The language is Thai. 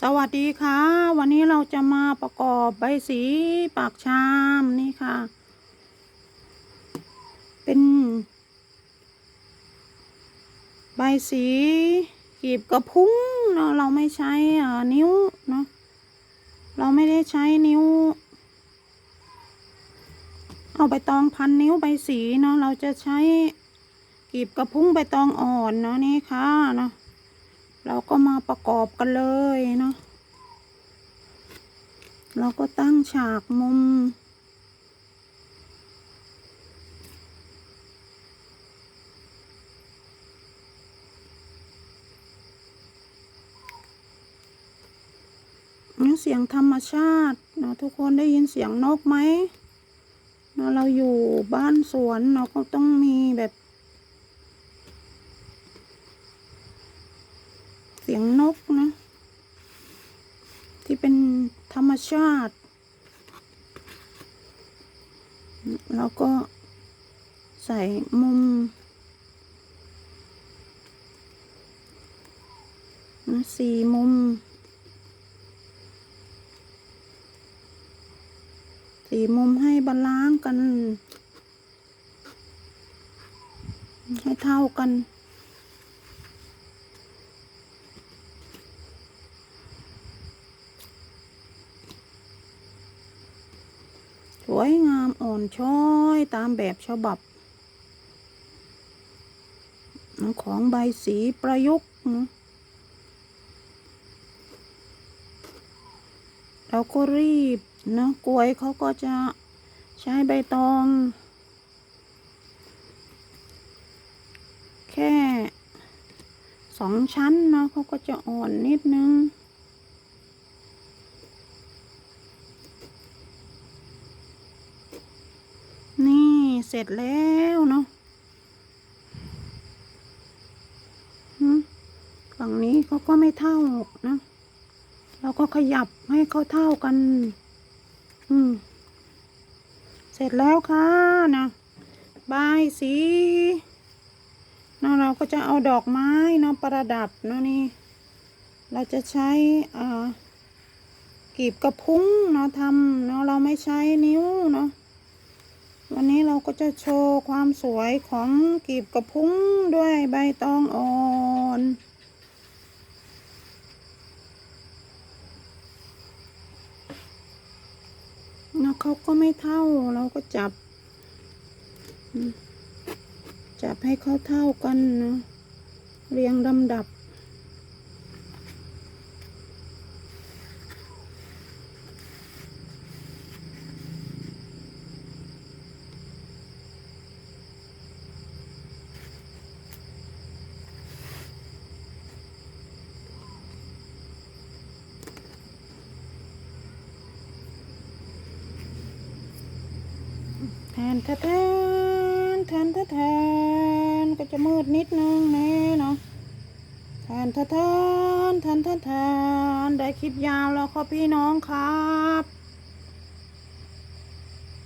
สวัสดีค่ะ วันนี้เราจะมาประกอบใบสีปากชามนี่ค่ะ เป็น ใบสีกีบกระพุ้งเนาะเราไม่ใช้อ่อนิ้วเนาะเราไม่ได้ใช้นิ้ว เอาใบตองพันนิ้วใบสีเนาะเราจะใช้กีบกระพุ้งใบตองอ่อนเนาะนี่ค่ะเนาะ เราก็มาประกอบกันเลยเนาะเราก็ตั้งฉากมุมนี่เสียงธรรมชาตินะทุกคนได้ยินเสียงนกไหมนะเราอยู่บ้านสวนเราก็ต้องมีแบบ สียงนกนะ ที่เป็นธรรมชาติ แล้วก็ใส่มุมสี่มุม สี่มุมให้บาลานซ์กัน ให้เท่ากัน สวยงามอ่อนช้อยตามแบบฉบับ ของใบสีประยุกต์เราก็รีบนะกล้วยเขาก็จะใช้ใบตอง แค่สองชั้นเนาะเขาก็จะอ่อนนิดนึง นี่ เสร็จแล้วเนาะหืมฝั่งนี้เขาก็ไม่เท่านะ เราก็ขยับให้เขาเท่ากัน อืม เสร็จแล้วค่ะนะบายสีนะเราก็จะเอาดอกไม้เนาะประดับเนาะนี่ เราจะใช้อ่ากีบกระพุ้งเนาะทำเนาะเราไม่ใช้นิ้วเนาะ วันนี้เราก็จะโชว์ความสวยของกีบกระพุ้งด้วยใบตองอ่อนนะเขาก็ไม่เท่าเราก็จับ จับให้เขาเท่ากันนะเรียงลำดับ แทนแทนแทนแทนก็จะมืดนิดนึงนี่เนาะแทนแทนแทนแทนแทนแทนได้คลิปยาวแล้วครับพี่น้องครับ